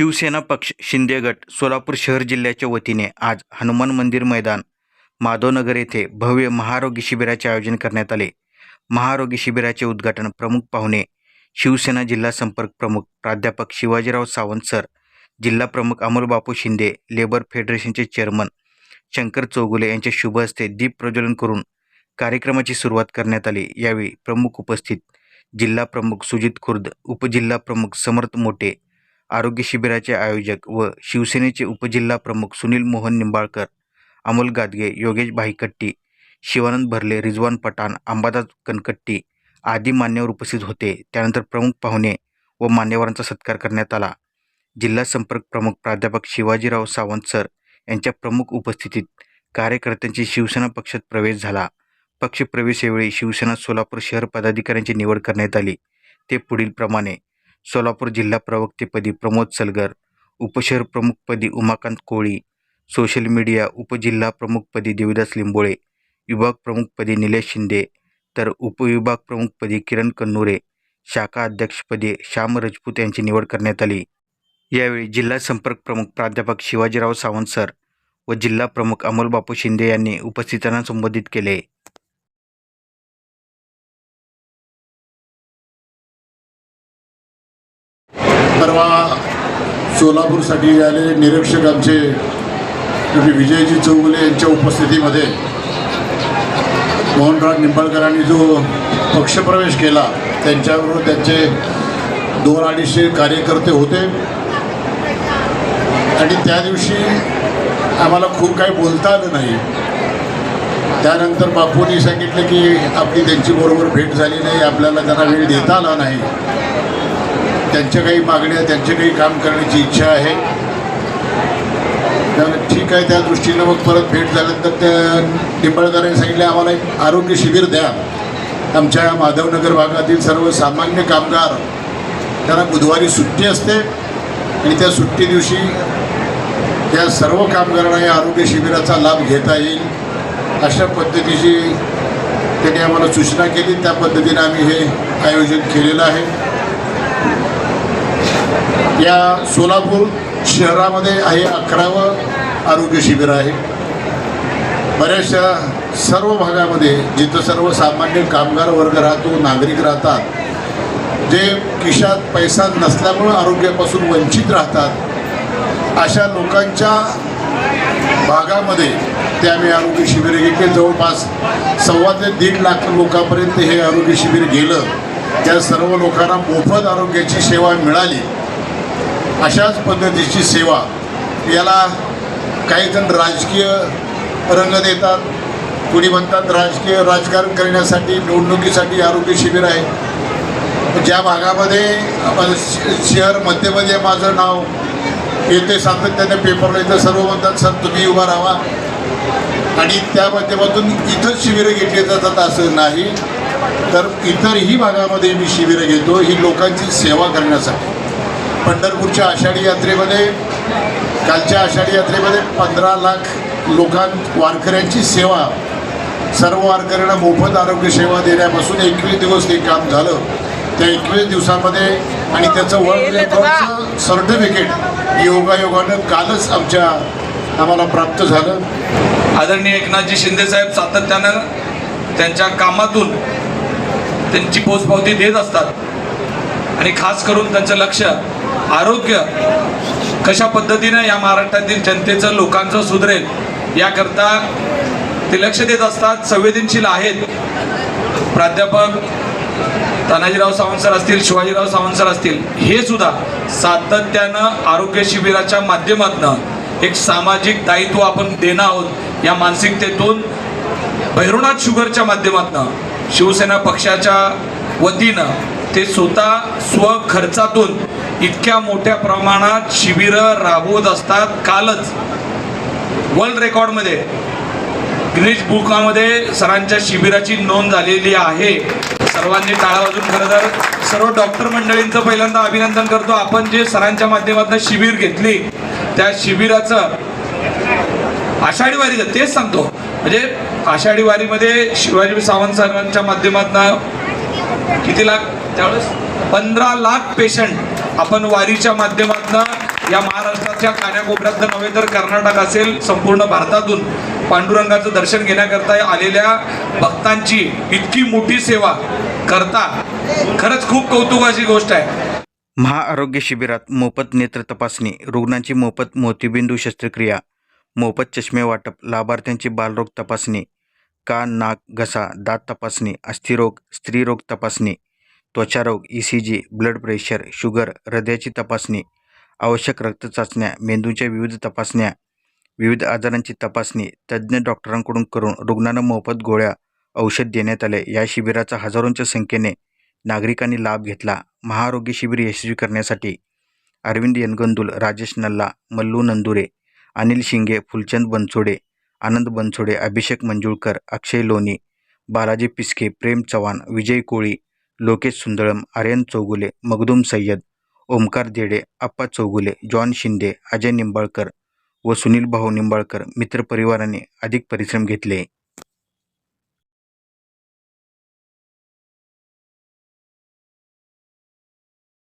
शिवसेना पक्ष शिंदे गट सोलापूर शहर जिल्ह्याच्या वतीने आज हनुमान मंदिर मैदान माधवनगर येथे भव्य महारोगी शिबिराचे आयोजन करण्यात आले. महारोगी शिबिराचे उद्घाटन प्रमुख पाहुणे शिवसेना जिल्हा संपर्क प्रमुख प्राध्यापक शिवाजीराव सावंत सर जिल्हा प्रमुख अमोलबापू शिंदे लेबर फेडरेशनचे चेअरमन शंकर चौगुले यांच्या शुभ हस्ते दीप प्रज्वलन करून कार्यक्रमाची सुरुवात करण्यात आली. यावेळी प्रमुख उपस्थित जिल्हा प्रमुख सुजित खुर्द उपजिल्हा प्रमुख समर्थ मोटे आरोग्य शिबिराचे आयोजक व शिवसेनेचे उपजिल्हा प्रमुख सुनील मोहन निंबाळकर अमोल गादगे योगेश भाईकट्टी शिवानंद भरले रिजवान पठाण अंबादास कनकट्टी आदी मान्यवर उपस्थित होते. त्यानंतर प्रमुख पाहुणे व मान्यवरांचा सत्कार करण्यात आला. जिल्हा संपर्क प्रमुख प्राध्यापक शिवाजीराव सावंत सर यांच्या प्रमुख उपस्थितीत कार्यकर्त्यांची शिवसेना पक्षात प्रवेश झाला. पक्षप्रवेशावेळी शिवसेना सोलापूर शहर पदाधिकाऱ्यांची निवड करण्यात आली. ते पुढील प्रमाणे सोलापूर जिल्हा प्रवक्तेपदी प्रमोद सलगर उपशहर प्रमुखपदी उमाकांत कोळी सोशल मीडिया उपजिल्हा प्रमुखपदी देविदास लिंबोळे विभाग प्रमुखपदी निलेश शिंदे तर उपविभाग प्रमुखपदी किरण कन्नुरे शाखा अध्यक्षपदी श्याम राजपूत यांची निवड करण्यात आली. यावेळी जिल्हा संपर्क प्रमुख प्राध्यापक शिवाजीराव सावंत सर व जिल्हा प्रमुख अमोलबापू शिंदे यांनी उपस्थितांना संबोधित केले. परवा सोलापूरसाठी आलेले निरीक्षक आमचे डॉक्टर विजयजी चौगुले यांच्या उपस्थितीमध्ये मोहनराव निंबाळकरांनी जो पक्षप्रवेश केला त्यांच्याबरोबर त्यांचे दोन अडीचशे कार्यकर्ते होते. आणि त्या दिवशी आम्हाला खूप काही बोलता आलं नाही. त्यानंतर बापूंनी सांगितलं की आपली त्यांची बरोबर भेट झाली नाही आपल्याला त्यांना वेळ देता आला नाही. त्यांच्या काही मागण्या त्यांचे काही काम करण्याची इच्छा आहे. त्यामुळे ठीक आहे त्या दृष्टीनं मग परत भेट झाल्यानंतर त्या निंबाळकरांनी सांगितले आम्हाला एक आरोग्य शिबिर द्या. आमच्या माधवनगर भागातील सर्व सामान्य कामगार त्यांना बुधवारी सुट्टी असते आणि त्या सुट्टी दिवशी या सर्व कामगारांना या आरोग्य शिबिराचा लाभ घेता येईल. अशा पद्धतीची त्यांनी आम्हाला सूचना केली. त्या पद्धतीने आम्ही हे आयोजन केलेलं आहे. या सोलापूर शहरामध्ये हे अकरावं आरोग्य शिबिर आहे. बऱ्याचशा सर्व भागामध्ये जिथं सर्वसामान्य कामगार वर्ग राहतो नागरिक राहतात जे खिशात पैसा नसल्यामुळं आरोग्यापासून वंचित राहतात अशा लोकांच्या भागामध्ये ते आम्ही आरोग्य शिबिर घेतले. जवळपास सव्वा ते दीड लाख लोकांपर्यंत हे आरोग्य शिबिर गेलं. त्या सर्व लोकांना मोफत आरोग्याची सेवा मिळाली. अशाच पद्धतीची सेवा याला काही जण राजकीय रंग देतात. कुणी म्हणतात राजकीय राजकारण करण्यासाठी निवडणुकीसाठी आरोग्य शिबिर आहे. ज्या भागामध्ये आपण श- शहर मध्यमध्ये माझं नाव येते सातत्याने पेपरला येतं सर्व म्हणतात सर तुम्ही उभा राहा. आणि त्या माध्यमातून इथंच शिबिरं घेतली जातात असं नाही. तर इतरही भागामध्ये मी शिबिरं घेतो ही लोकांची सेवा करण्यासाठी. पंढरपूरच्या आषाढी यात्रेमध्ये कालच्या आषाढी यात्रेमध्ये पंधरा लाख लोकां वारकऱ्यांची सेवा सर्व वारकऱ्यांना मोफत आरोग्य सेवा देण्यापासून एकवीस दिवस ते काम झालं. त्या एकवीस दिवसामध्ये आणि त्याचं वर्ल्ड रेकॉर्डचं सर्टिफिकेट योगायोगानं कालच आमच्या आम्हाला प्राप्त झालं. आदरणीय एकनाथजी शिंदे साहेब सातत्यानं त्यांच्या कामातून त्यांची पोचपावती देत असतात. आणि खास करून त्यांचं लक्ष आरोग्य कशा पद्धतीनं या महाराष्ट्रातील जनतेचं लोकांचं सुधरेल याकरता ते लक्ष देत असतात संवेदनशील आहेत. प्राध्यापक तानाजीराव सावंत सर असतील शिवाजीराव सावंत सर असतील हे सुद्धा सातत्यानं आरोग्य शिबिराच्या माध्यमातून एक सामाजिक दायित्व आपण देणं आहोत या मानसिकतेतून भैरवनाथ शुगरच्या माध्यमातून शिवसेना पक्षाच्या वतीनं ते स्वतः स्वखर्चातून इतक्या मोठ्या प्रमाणात शिबिरं राबवत असतात. कालच वर्ल्ड रेकॉर्डमध्ये ग्रीज बुकामध्ये सरांच्या शिबिराची नोंद झालेली आहे. सर्वांनी टाळा वाजून खरं तर सर्व डॉक्टर मंडळींचं पहिल्यांदा अभिनंदन करतो. आपण जे सरांच्या माध्यमातून शिबिर घेतली त्या शिबिराचं आषाढी वारीचं तेच सांगतो. म्हणजे आषाढी वारीमध्ये शिवाजी सावंत सरांच्या माध्यमातून किती लाख? त्यावेळेस पंधरा लाख पेशंट आपण वारीच्या माध्यमातून या महाराष्ट्राच्या कान्याकोपऱ्यात नव्हे तर कर्नाटक असेल संपूर्ण भारतातून पांडुरंगाचं दर्शन घेण्याकरता आलेल्या भक्तांची इतकी मोठी सेवा करता खरंच खूप कौतुकाची गोष्ट आहे. महाआरोग्य शिबिरात मोफत नेत्र तपासणी रुग्णांची मोफत मोतीबिंदू शस्त्रक्रिया मोफत चष्मे वाटप लाभार्थ्यांची बालरोग तपासणी कान नाक घसा दात तपासणी अस्थिरोग स्त्रीरोग तपासणी त्वचारोग E C G blood pressure sugar हृदयाची तपासणी आवश्यक रक्तचाचण्या मेंदूच्या विविध तपासण्या विविध आजारांची तपासणी तज्ज्ञ डॉक्टरांकडून करून रुग्णांना मोफत गोळ्या औषध देण्यात आले. या शिबिराचा हजारोंच्या संख्येने नागरिकांनी लाभ घेतला. महाआरोग्य शिबिर यशस्वी करण्यासाठी अरविंद यनगंदुल राजेश नल्ला मल्लू नंदुरे अनिल शिंगे फुलचंद बनसोडे आनंद बनसोडे अभिषेक मंजुळकर अक्षय लोणी बालाजी पिस्के प्रेम चव्हाण विजय कोळी लोकेश सुंदळम आर्यन चौगुले मगदूम सय्यद ओमकार देडे आप्पा चौगुले जॉन शिंदे अजय निंबाळकर व सुनील भाऊ निंबाळकर मित्रपरिवाराने अधिक परिश्रम घेतले.